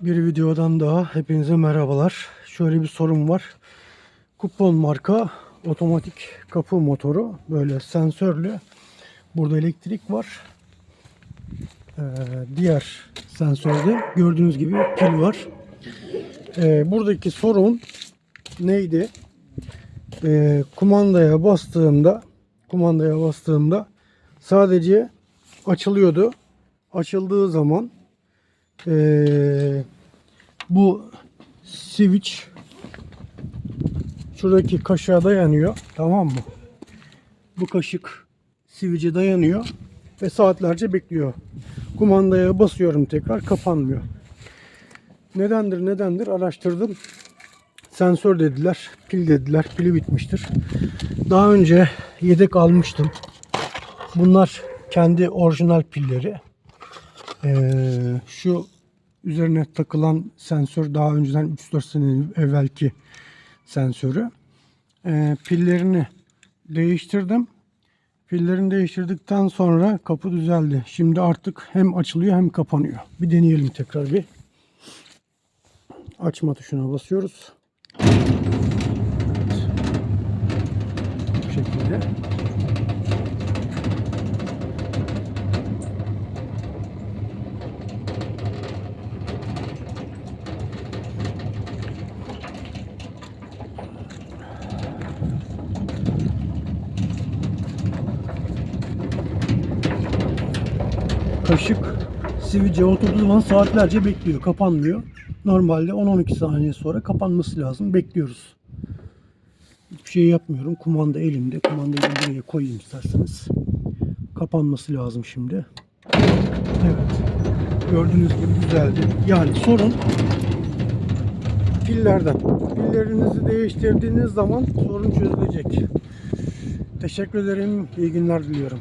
Bir videodan daha hepinize merhabalar. Şöyle bir sorun var. Kupon marka otomatik kapı motoru böyle sensörlü. Burada elektrik var. Ee, diğer sensörde gördüğünüz gibi pil var. Ee, buradaki sorun neydi? Ee, kumandaya bastığımda kumandaya bastığımda sadece açılıyordu. Açıldığı zaman ee, bu switch şuradaki kaşığa dayanıyor. Tamam mı? Bu kaşık switch'e dayanıyor ve saatlerce bekliyor. Kumandaya basıyorum tekrar kapanmıyor. Nedendir nedendir araştırdım. Sensör dediler, pil dediler, pili bitmiştir. Daha önce yedek almıştım. Bunlar kendi orijinal pilleri. Ee, şu üzerine takılan sensör daha önceden 3-4 sene evvelki sensörü. Ee, pillerini değiştirdim. Pillerini değiştirdikten sonra kapı düzeldi. Şimdi artık hem açılıyor hem kapanıyor. Bir deneyelim tekrar bir. Açma tuşuna basıyoruz. Bu şekilde. Kaşık sivice oturduğu zaman saatlerce bekliyor. Kapanmıyor. Normalde 10-12 saniye sonra kapanması lazım. Bekliyoruz. Hiçbir şey yapmıyorum. Kumanda elimde. Kumandayı da buraya koyayım isterseniz. Kapanması lazım şimdi. Evet. Gördüğünüz gibi düzeldi. Yani sorun pillerden. Pillerinizi değiştirdiğiniz zaman sorun çözülecek. Teşekkür ederim. İyi günler diliyorum.